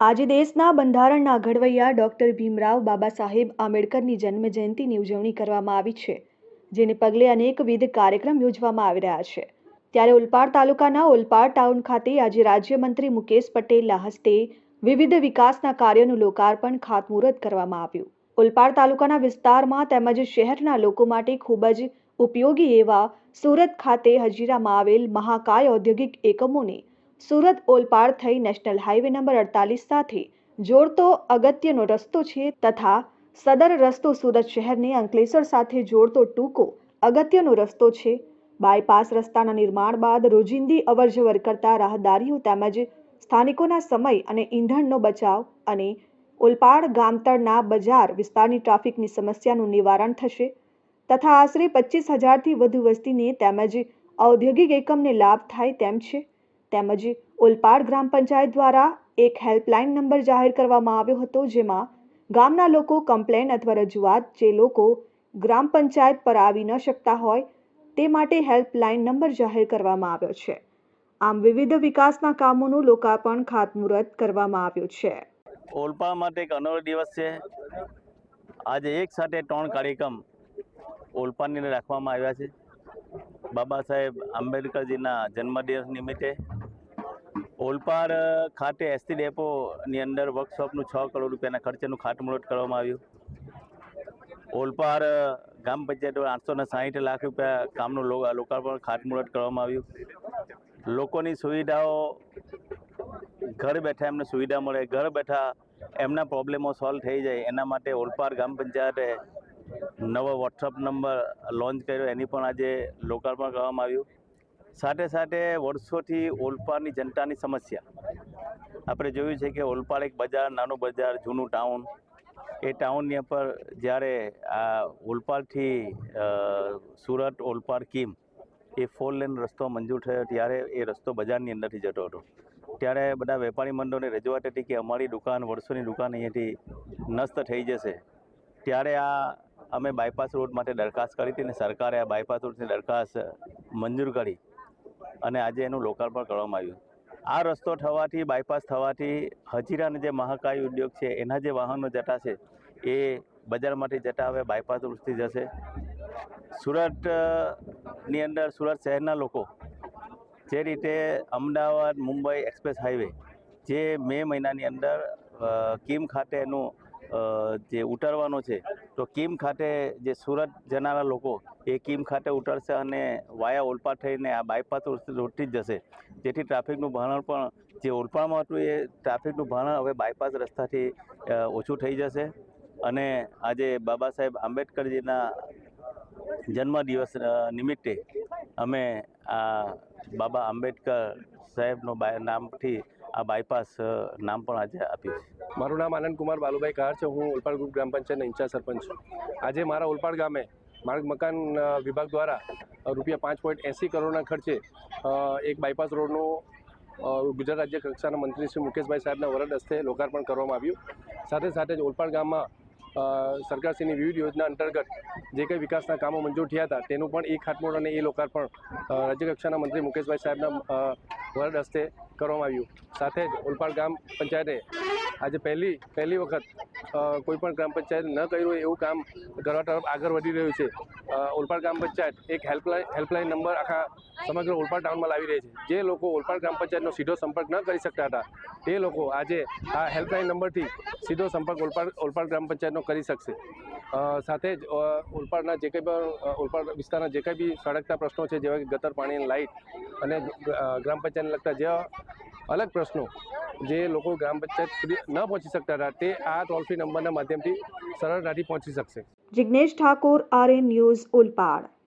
આજે દેશના બંધારણના ઘડવૈયા ડૉક્ટર ભીમરાવ બાબા સાહેબ આંબેડકરની જન્મ જયંતિની ઉજવણી કરવામાં આવી છે, જેને પગલે અનેકવિધ કાર્યક્રમ યોજવામાં આવી રહ્યા છે. ત્યારે ઓલપાડ તાલુકાના ઓલપાડ ટાઉન ખાતે આજે રાજ્યમંત્રી મુકેશ પટેલના હસ્તે વિવિધ વિકાસના કાર્યોનું લોકાર્પણ ખાતમુહૂર્ત કરવામાં આવ્યું. ઓલપાડ તાલુકાના વિસ્તારમાં તેમજ શહેરના લોકો માટે ખૂબ જ ઉપયોગી એવા સુરત ખાતે હજીરામાં આવેલ મહાકાય ઔદ્યોગિક એકમોને સુરત ઓલપાડ થઈ નેશનલ હાઈવે નંબર અડતાલીસ સાથે જોડતો અગત્યનો રસ્તો છે તથા સદર રસ્તો સુરત શહેરને અંકલેશ્વર સાથે જોડતો ટૂંકો અગત્યનો રસ્તો છે. બાયપાસ રસ્તાના નિર્માણ બાદ રોજિંદી અવરજવર કરતા રાહદારીઓ તેમજ સ્થાનિકોના સમય અને ઈંધણનો બચાવ અને ઓલપાડ ગામતળના બજાર વિસ્તારની ટ્રાફિકની સમસ્યાનું નિવારણ થશે તથા આશરે પચીસ હજારથી વધુ વસ્તીને તેમજ ઔદ્યોગિક એકમને લાભ થાય તેમ છે. તેમજ ઓલપાડ ગ્રામ પંચાયત દ્વારા એક હેલ્પલાઇન નંબર જાહેર કરવામાં આવ્યો હતો, જેમાં ગામના લોકો કમ્પ્લેન અથવા રજૂઆત જે લોકો ગ્રામ પંચાયત પર આવી ન શકતા હોય તે માટે હેલ્પલાઇન નંબર જાહેર કરવામાં આવ્યો છે. આમ વિવિધ વિકાસના કામોનું લોકાર્પણ ખાતમુહૂર્ત કરવામાં આવ્યું છે. ઓલપા માટે એક અનોખો દિવસ છે. આજે એક સાથે ત્રણ કાર્યક્રમ ઓલપાની રાખવામાં આવ્યા છે. બાબા સાહેબ આંબેડકરજીના જન્મદિવસ નિમિત્તે ઓલપાડ ખાતે એસટી ડેપોની અંદર વર્કશોપનું છ કરોડ રૂપિયાના ખર્ચેનું ખાતમુહૂર્ત કરવામાં આવ્યું. ઓલપાડ ગ્રામ પંચાયત આઠસો ને સાહીઠ લાખ રૂપિયા કામનું લોકાર્પણ ખાતમુહૂર્ત કરવામાં આવ્યું. લોકોની સુવિધાઓ, ઘર બેઠા એમને સુવિધા મળે, ઘર બેઠા એમના પ્રોબ્લેમો સોલ્વ થઈ જાય, એના માટે ઓલપાડ ગ્રામ પંચાયતે નવો વોટ્સઅપ નંબર લોન્ચ કર્યો, એની પણ આજે લોકાર્પણ કરવામાં આવ્યું. સાથે સાથે વર્ષોથી ઓલપાડની જનતાની સમસ્યા. આપણે જોયું છે કે ઓલપાડ એક બજાર, નાનું બજાર, જૂનું ટાઉન. એ ટાઉનની ઉપર જ્યારે આ ઓલપાડથી સુરત ઓલપાડ કીમ, એ ફોર લેન રસ્તો મંજૂર થયો ત્યારે એ રસ્તો બજારની અંદરથી જતો હતો. ત્યારે બધા વેપારી મંડળોની રજૂઆત હતી કે અમારી દુકાન, વર્ષોની દુકાન અહીંયાથી નષ્ટ થઈ જશે. ત્યારે આ અમે બાયપાસ રોડ માટે દરખાસ્ત કરી હતી અને સરકારે આ બાયપાસ રોડની દરખાસ્ત મંજૂર કરી. અને આજે એનું લોકાર્પણ કરવામાં આવ્યું. આ રસ્તો થવાથી બાયપાસ થવાથી હજીરાના જે મહાકાય ઉદ્યોગ છે, એના જે વાહનો જતા છે, એ બજારમાંથી જતા હવે બાયપાસ રોડથી જશે. સુરતની અંદર, સુરત શહેરના લોકો જે રીતે અમદાવાદ, મુંબઈ એક્સપ્રેસ હાઈવે જે મે મહિનાની અંદર કીમ ખાતે એનું જે ઉતારવાનો છે તો કીમ ખાતે જે સુરત જનારા લોકો એ કીમ ખાતે ઉતરશે અને વાયા ઓલપાડ થઈને આ બાયપાસ રોડથી જ જશે. જેથી ટ્રાફિકનું ભારણ પણ જે ઓલપાડમાં હતું એ ટ્રાફિકનું ભારણ હવે બાયપાસ રસ્તાથી ઓછું થઈ જશે. અને આજે બાબા સાહેબ આંબેડકરજીના જન્મદિવસ નિમિત્તે અમે આ બાબા આંબેડકર સાહેબનો નામથી આ બાયપાસ નામ પણ આજે આપ્યું છે. મારું નામ આનંદ કુમાર બાલુભાઈ કાર છે. હું ઓલપાડ ગ્રુપ ગ્રામ પંચાયતના ઇન્ચાર્જ સરપંચ છું. આજે મારા ઓલપાડ ગામે માર્ગ મકાન વિભાગ દ્વારા રૂપિયા પાંચ પોઈન્ટ એંસી કરોડના ખર્ચે એક બાયપાસ રોડનું ગુજરાત રાજ્ય કક્ષાના મંત્રી શ્રી મુકેશભાઈ સાહેબના વરદ હસ્તે લોકાર્પણ કરવામાં આવ્યું. સાથે સાથે જ ઓલપાડ ગામમાં સરકારશ્રીની વિવિધ યોજના અંતર્ગત જે કંઈ વિકાસના કામો મંજૂર થયા હતા, તેનું પણ એ ખાતમુહૂર્ત અને એ લોકાર્પણ રાજ્યકક્ષાના રાજ્ય કક્ષાના મંત્રી મુકેશભાઈ સાહેબના વરદ હસ્તે કરવામાં આવ્યું. સાથે જ ઓલપાડ ગ્રામ પંચાયતે આજે પહેલી પહેલી વખત કોઈપણ ગ્રામ પંચાયત ન કર્યું હોય એવું કામ કરવા તરફ આગળ વધી રહ્યું છે. ઓલપાડ ગ્રામ પંચાયત એક હેલ્પલાઇન હેલ્પલાઇન નંબર આખા સમગ્ર ઓલપાડ ટાઉનમાં લાવી રહી છે. જે લોકો ઓલપાડ ગ્રામ પંચાયતનો સીધો સંપર્ક ન કરી શકતા હતા, તે લોકો આજે આ હેલ્પલાઇન નંબરથી સીધો સંપર્ક ઓલપાડ ઓલપાડ ગ્રામ પંચાયતનો કરી શકશે. સાથે જ ઓલપાડના જે કંઈ પણ ઓલપાડ વિસ્તારના જે કંઈ બી સળગતા પ્રશ્નો છે, જેવા કે ગટર, પાણી, લાઇટ અને ગ્રામ પંચાયતને લગતા જેવા અલગ પ્રશ્નો જે લોકો ગ્રામ પંચાયત સુધી ન પહોંચી શકતા હતા, તે આ ટોલ ફ્રી નંબરના માધ્યમથી સરળતાથી પહોંચી શકશે. Jignesh Thakor RN news Olpad